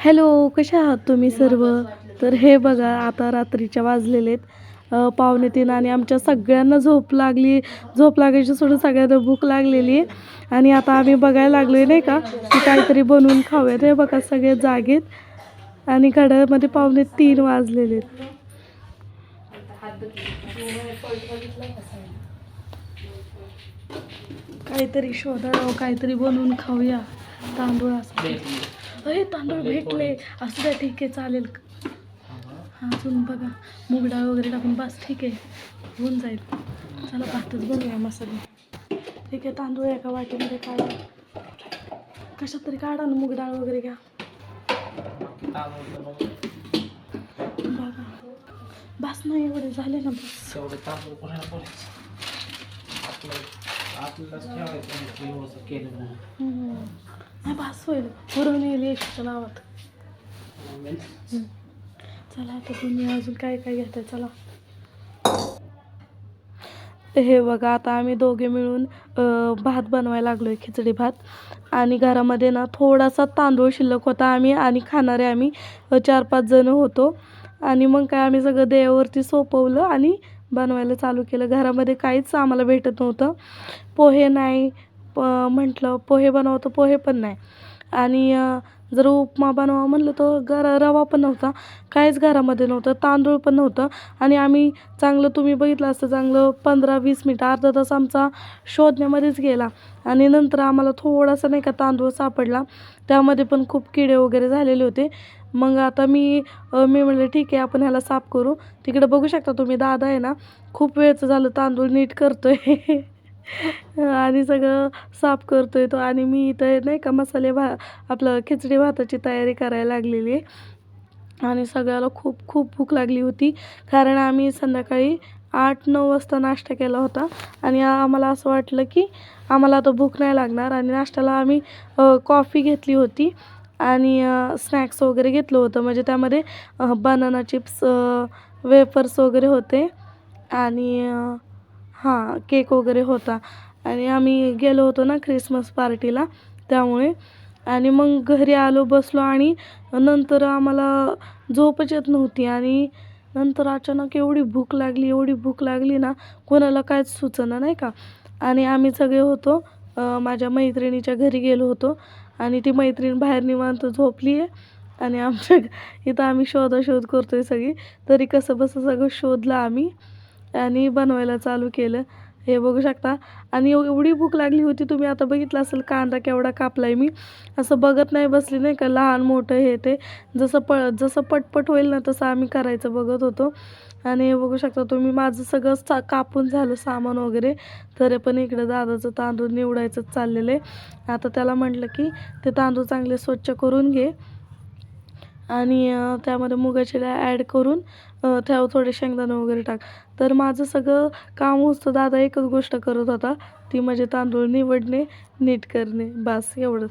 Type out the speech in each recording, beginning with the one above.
Hello कसे आहात तुम्ही सर्व? तर हे बघा आता रात्रीच्या वाजलेले आहेत. पावणे तीन आणि आमच्या सगळ्यांना झोप लागली. झोप लागायची सोडून सगळ्यांना भूक लागलेली. आहे आणि आता आम्ही बघायला लागलोय नाही का की काहीतरी बनवून खाऊयात. हे बघा सगळे जागेत आणि घड्याळमध्ये पावणे तीन वाजलेले आहेत. काहीतरी शोधा काहीतरी बनवून खाऊया. तांदूळ असं. अरे तांदूळ भेटले. असं द्या ठीक आहे चालेल. अजून बघा. मूग डाळ वगैरे टाकून बस ठीक आहे. होऊन जाईल. चला भातच बनवूया मसाले ठीक आहे तांदूळ एका वाटीमध्ये काढा. कशात तरी काढा ना मूग डाळ वगैरे घ्या. बघा. बस नाही एवढे झाले ना बस. आपलं केलं. नाही होईल. येईल यशच्या नावात. हम्म. चला आता तुम्ही अजून काय काय घेताय? चला. हे बघा आता आम्ही दोघे मिळून अ, भात बनवायला लागलोय खिचडी भात. आणि घरामध्ये ना थोडासा तांदूळ शिल्लक होता आम्ही आणि खाणारे आम्ही अ, चार पाच जण होतो. आणि मग काय आम्ही सगळं देवावरती सोपवलं आणि बनवायला चालू केलं. घरामध्ये काहीच आम्हाला भेटत नव्हतं. पोहे नाही प म्हटलं पोहे बनवतो पोहे पण नाही. आणि जर उपमा बनवा म्हणलं तर घर रवा पण नव्हता. काहीच घरामध्ये नव्हतं. तांदूळ पण नव्हतं. आणि आम्ही चांगलं तुम्ही बघितलं असतं चांगलं पंधरा वीस मिनटं अर्धा तास आमचा शोधण्यामध्येच गेला. आणि नंतर आम्हाला थोडासा नाही का तांदूळ सापडला. त्यामध्ये पण खूप किडे वगैरे झालेले होते. मग आता मी मी म्हणलं ठीक आहे आपण ह्याला साफ करू. तिकडे बघू शकता तुम्ही दादा आहे ना खूप वेळचं झालं तांदूळ नीट करतो आहे आणि सगळं साफ करतोय तो आणि मी इथं नाही का मसाले भा आपलं खिचडी भाताची तयारी करायला लागलेली आहे. आणि सगळ्याला खूप खूप भूक लागली होती. कारण आम्ही संध्याकाळी आठ नऊ वाजता नाश्ता केला होता. आणि आम्हाला असं वाटलं की आम्हाला आता भूक नाही लागणार. आणि नाश्त्याला आम्ही कॉफी घेतली होती. आणि स्नॅक्स वगैरे घेतलं होतं. म्हणजे त्यामध्ये बनाना चिप्स वेफर्स वगैरे होते. आणि हां केक वगैरे होता. आणि आम्ही गेलो होतो ना ख्रिसमस पार्टीला त्यामुळे. आणि मग घरी आलो बसलो आणि नंतर आम्हाला झोपच येत नव्हती. आणि नंतर अचानक एवढी भूक लागली एवढी भूक लागली ना कोणाला कायच सुचना नाही का? आणि आम्ही सगळे होतो. माझ्या मैत्रिणीच्या घरी गेलो होतो. आणि ती मैत्रीण बाहेर निवांत झोपली आहे. आणि आमच्या इथं आम्ही शोधाशोध करतो आहे सगळी. तरी कसं बसं सगळं शोधलं आम्ही. आणि बनवायला चालू केलं. हे बघू शकता. आणि एवढी भूक लागली होती तुम्ही आता बघितलं असेल कांदा केवढा कापलाय मी. असं बघत नाही बसली नाही का लहान मोठं हे ते. जसं प जसं पटपट होईल ना तसं आम्ही करायचं बघत होतो. आणि हे बघू शकता तुम्ही माझं सगळं सा कापून झालं सामान वगैरे. तरी पण इकडं दादाचं तांदूळ निवडायचं चाललेलं आहे. आता त्याला म्हटलं की ते तांदूळ चांगले स्वच्छ करून घे. आणि त्यामध्ये मुगाची डाळ ॲड करून अ, त्यावर थोडे शेंगदाणे वगैरे टाक. तर माझं सगळं काम होतं. दादा एकच गोष्ट करत होता. ती म्हणजे तांदूळ निवडणे नीट करणे. बास एवढंच.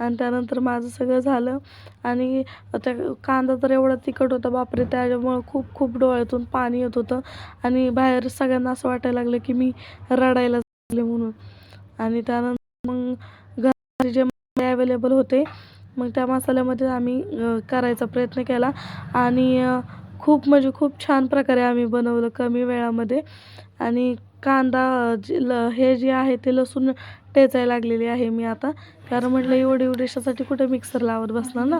आणि त्यानंतर माझं सगळं झालं. आणि त्या कांदा तर एवढा तिखट होता. बापरे त्याच्यामुळं खूप खूप डोळ्यातून पाणी येत होतं. आणि बाहेर सगळ्यांना असं वाटायला लागलं की मी रडायला लागले म्हणून. आणि त्यानंतर मग घरी जे अवेलेबल होते मग त्या मसाल्यामध्ये आम्ही करायचा प्रयत्न केला. आणि खूप म्हणजे खूप छान प्रकारे आम्ही बनवलं कमी वेळामध्ये. आणि कांदा जे ल हे जे आहे ते लसूण टेचाय लागलेली आहे मी आता. कारण म्हटलं एवढी उडेशासाठी कुठे मिक्सर लावत बसणार ना?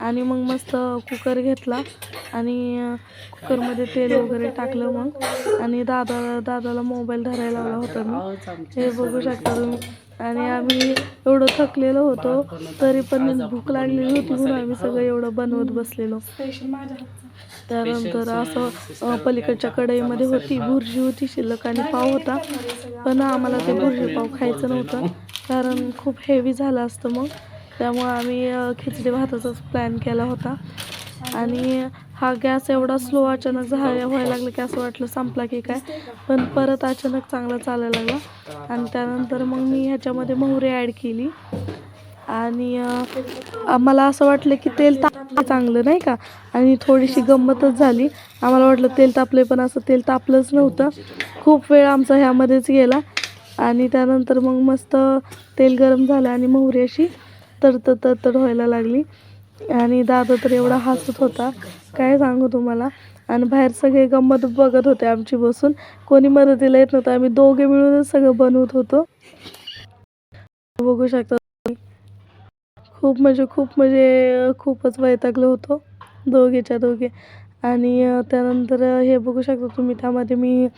आणि मग मस्त कुकर घेतला आणि कुकरमध्ये तेल वगैरे टाकलं मग. आणि दादा दादाला मोबाईल धरायला लावला होता मी. हे बघू शकता तुम्ही. आणि आम्ही एवढं थकलेलो होतो तरी पण भूक लागलेली होती म्हणून आम्ही सगळं एवढं बनवत बसलेलो. त्यानंतर असं पलीकडच्या कढईमध्ये होती भुर्जी होती शिल्लक आणि पाव होता. पण आम्हाला ते भुर्जी पाव खायचं नव्हतं. कारण खूप हेवी झालं असतं मग. त्यामुळं आम्ही खिचडी भाताचाच प्लॅन केला होता. आणि हा गॅस एवढा स्लो अचानक झाला व्हायला लागला की असं वाटलं संपला की काय. पण परत अचानक चांगला चालायला लागला. आणि त्यानंतर मग मी ह्याच्यामध्ये मोहरी ॲड केली. आणि मला असं वाटलं की तेल तापलं चांगलं नाही का? आणि थोडीशी गंमतच झाली. आम्हाला वाटलं तेल तापले पण असं तेल तापलंच नव्हतं. खूप वेळ आमचा ह्यामध्येच गेला. आणि त्यानंतर मग मस्त तेल गरम झालं आणि मोहरी अशी तडतड तडतड व्हायला लागली. आणि दादा तर एवढा हसत होता. काय सांगू तुम्हाला? आणि बाहेर सगळे गंमत बघत होते आमची बसून. कोणी मदतीला येत नव्हतं. आम्ही दोघे मिळूनच सगळं बनवत होतो. बघू शकता खूप म्हणजे खूप म्हणजे खूपच वैतागलो होतो. दोघेच्या दोघे. आणि त्यानंतर हे बघू शकता तुम्ही त्यामध्ये मी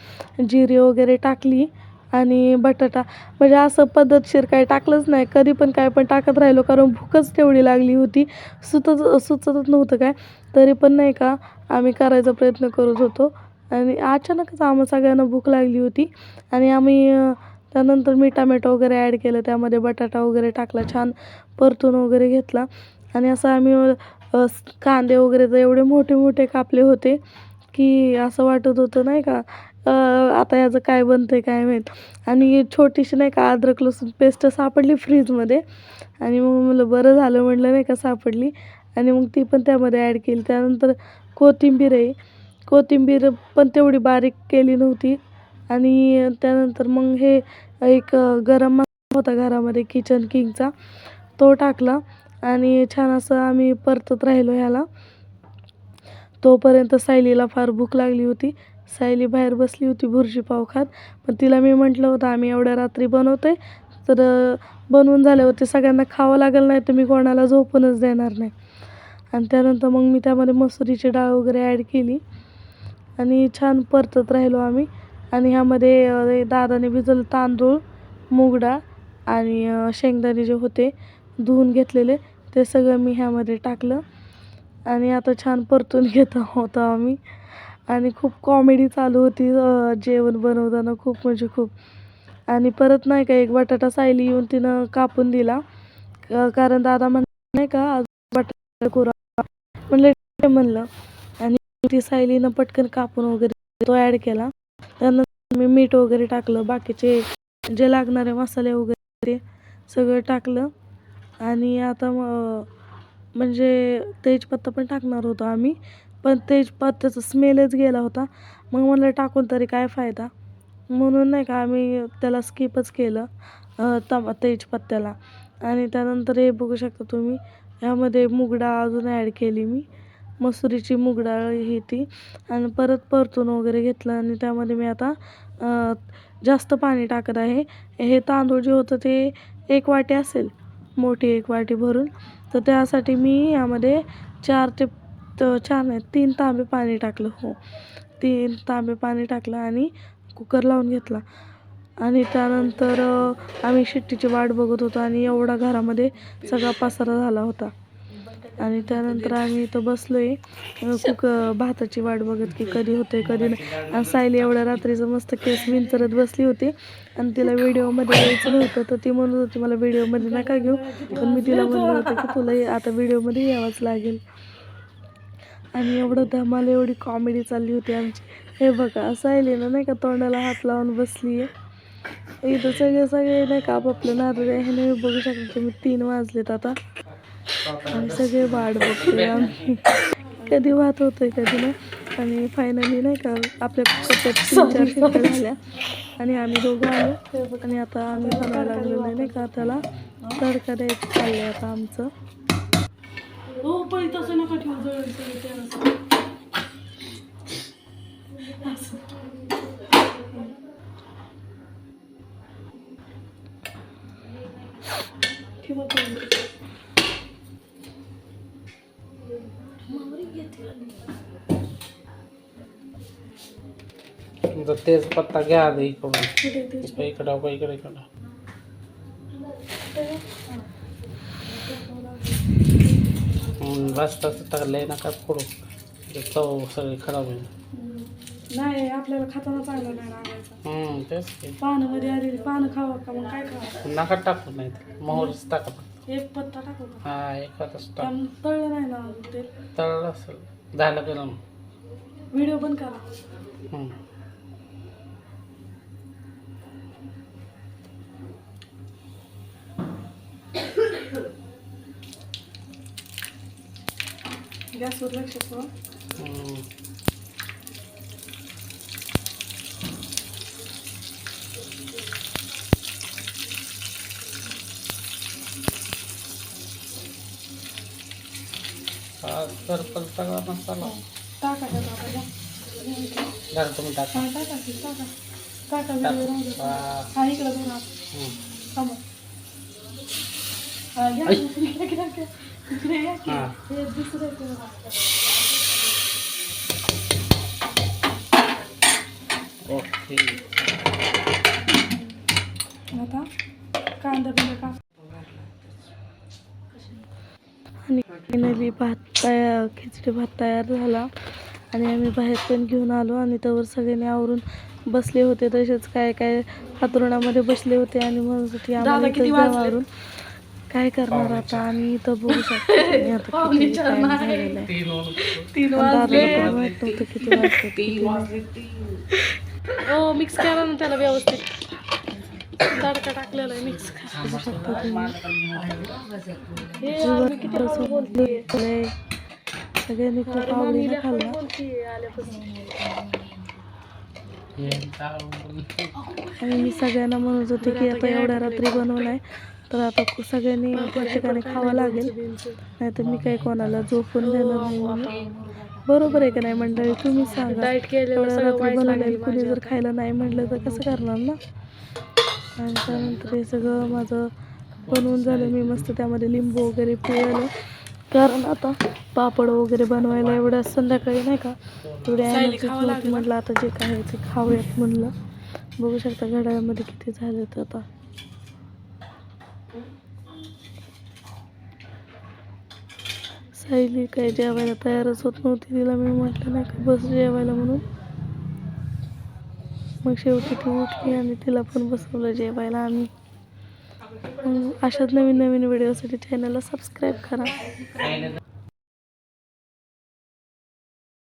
जिरे वगैरे टाकली. आणि बटाटा. म्हणजे असं पद्धतशीर काय टाकलंच नाही. कधी पण काय पण टाकत राहिलो कारण भूकच तेवढी लागली होती. सुचत सुचतच नव्हतं काय. तरी पण नाही का आम्ही करायचा प्रयत्न करत होतो. आणि अचानकच आम्हा सगळ्यांना भूक लागली होती. आणि आम्ही त्यानंतर मी टमॅटो वगैरे ॲड केलं. त्यामध्ये बटाटा वगैरे टाकला छान परतून वगैरे घेतला. आणि असं आम्ही कांदे वगैरे तर एवढे मोठे मोठे कापले होते की असं वाटत होतं नाही का. आता याचं काय बनतं आहे काय माहीत. आणि छोटीशी नाही का अद्रक लसूण पेस्ट सापडली फ्रीजमध्ये. आणि मग म्हणलं बरं झालं म्हटलं नाही का सापडली. आणि मग ती पण त्यामध्ये ॲड केली. त्यानंतर कोथिंबीर आहे. कोथिंबीर पण तेवढी बारीक केली नव्हती. आणि त्यानंतर मग हे एक गरम मसाला होता घरामध्ये किचन किंगचा तो टाकला. आणि छान असं आम्ही परतत राहिलो ह्याला. तोपर्यंत सायलीला फार भूक लागली होती. सायली बाहेर बसली होती भुर्जी पाव खात. पण तिला मी म्हटलं होतं आम्ही एवढ्या रात्री बनवते तर बनवून झाल्यावरती सगळ्यांना खावं लागेल नाही तर मी कोणाला झोपूनच देणार नाही. आणि त्यानंतर मग मी त्यामध्ये मसुरीची डाळ वगैरे ॲड केली. आणि छान परतत राहिलो आम्ही. आणि ह्यामध्ये दादाने भिजवलं तांदूळ मूग डाळ आणि शेंगदाणे जे होते धुवून घेतलेले ते सगळं मी ह्यामध्ये टाकलं. आणि आता छान परतून घेत होतो आम्ही. आणि खूप कॉमेडी चालू होती जेवण बनवताना खूप म्हणजे खूप. आणि परत नाही का एक बटाटा सायली येऊन तिनं कापून दिला. कारण दादा म्हण नाही का आज बटाटा कुरा म्हणलं म्हणलं. आणि ती सायलीनं पटकन कापून वगैरे तो ॲड केला. त्यानंतर मी मीठ वगैरे टाकलं बाकीचे जे लागणारे मसाले वगैरे सगळं टाकलं. आणि आता म्हणजे तेजपत्ता पण टाकणार होतो आम्ही. पण तेजपत्त्याचा स्मेलच गेला होता. मग म्हणलं टाकून तरी काय फायदा? म्हणून नाही का आम्ही त्याला स्किपच केलं तमा तम तेजपत्त्याला आणि त्यानंतर हे बघू शकता तुम्ही ह्यामध्ये मूग डाळ अजून ॲड केली मी. मसुरीची मूग डाळ ही ती. आणि परत परतून वगैरे घेतलं आणि त्यामध्ये मी आता जास्त पाणी टाकत आहे. हे तांदूळ जे होतं ते एक वाटी असेल मोठी एक वाटी भरून. तर त्यासाठी मी यामध्ये चार ते तर छान आहे. तीन तांबे पाणी टाकलं हो. तीन तांबे पाणी टाकलं आणि कुकर लावून घेतला. आणि त्यानंतर आम्ही शिट्टीची वाट बघत होतो आणि एवढा घरामध्ये सगळा पसारा झाला होता. आणि त्यानंतर आम्ही इथं बसलो आहे कुक भाताची वाट बघत की कधी होते कधी नाही. आणि सायली एवढ्या रात्रीचं मस्त केस विंचरत बसली होती. आणि तिला व्हिडिओमध्ये यायचं नव्हतं तर ती म्हणत होती मला व्हिडिओमध्ये नका घेऊ. पण मी तिला म्हणलं होतं की तुला आता व्हिडिओमध्ये यावंच लागेल. आणि एवढं धमाल एवढी कॉमेडी चालली होती आमची. हे बघा असं आहे ना नाही का? तोंडाला हात लावून बसली आहे इथं सगळे सगळे नाही का? आपापलं नारळ आहे हे बघू शकता तुम्ही तीन वाजलेत आता. आणि सगळे वाट बघतोय आम्ही. कधी वाहत होतोय कधी नाही. आणि फायनली नाही का आपल्या कप्प्यात तीन चार शिट्ट्या झाल्या. आणि आम्ही दोघं आलो. आणि आता आम्ही बनायला लागलेलो नाही का? त्याला तडका द्यायचं चाललंय आता आमचं. हो पण तसं नका ठेवू तुमचा तेच पत्ता घ्या आधी इकडून. इकडं का इकडे इकडं. तसं टाकलंय नका फोडू. ते चव सगळी खराब होईल. नाही आपल्याला खाताना चांगलं नाही लागायचं. हम्म, तेच की. पानं मध्ये आलेली पानं खावा का मग काय खावा? नका टाकू नाही मोहरच टाका फक्त. एक पत्ता टाकू का? हा एखादच टाक. कारण तळलं नाही ना ते. तळलं असेल. झालं गरम व्हिडिओ बंद करा. हम्म. गॅसवर लक्ष ठेवा हम्म. हा सर्कल सगळा मसाला टाका टाका आता द्या. जरा तुम्ही टाका हा, टाका की, टाका टाका टाक. वेगळं राहू दे. हा. हा इकडं बघा ओके. आता कांदा बिंदा का? आणि भात तयार खिचडी भात तयार झाला. आणि आम्ही बाहेर पण घेऊन आलो आणि त्यावर सगळ्यांनी आवरून बसले होते. तसेच काय काय हातरुणामध्ये बसले होते आणि म्हणत होते आम्हाला काय करणार आता? आम्ही इथं बघू शकतो. तीन वाजले. किती वाजले. हो मिक्स करा ना त्याला व्यवस्थित. तडका टाकलेला आहे मिक्स करू. शकता तुम्ही. हे आम्ही किती वेळा बोलतेय. सगळ्यांनी खूप आवडीने खाल्ला. आणि मी सगळ्यांना म्हणत होते की आता एवढ्या रात्री बनवलाय. तर आता सगळ्यांनी प्रत्येकाने खावं लागेल. नाही तर मी काही कोणाला झोपून देणार नाही म्हणून. बरोबर आहे का नाही मंडळी? तुम्ही सांगा. बनवलेलं कुणी जर खायला नाही म्हटलं तर कसं करणार ना? आणि त्यानंतर हे सगळं माझं बनवून झालं. मी मस्त त्यामध्ये लिंबू वगैरे पिळलं. कारण आता पापड वगैरे बनवायला एवढ्या संध्याकाळी नाही का? एवढी एनर्जी म्हटलं आता जे काय आहे ते खाऊयात म्हणलं. बघू शकता घड्याळामध्ये किती झालेत आता. सायली काही जेवायला तयारच होत नव्हती. तिला मी म्हटलं नाही का बस जेवायला म्हणून. मग शेवटी ती उठली आणि तिला पण बसवलं जेवायला आम्ही. मग अशाच नवीन नवीन व्हिडिओसाठी चॅनलला सबस्क्राईब करा.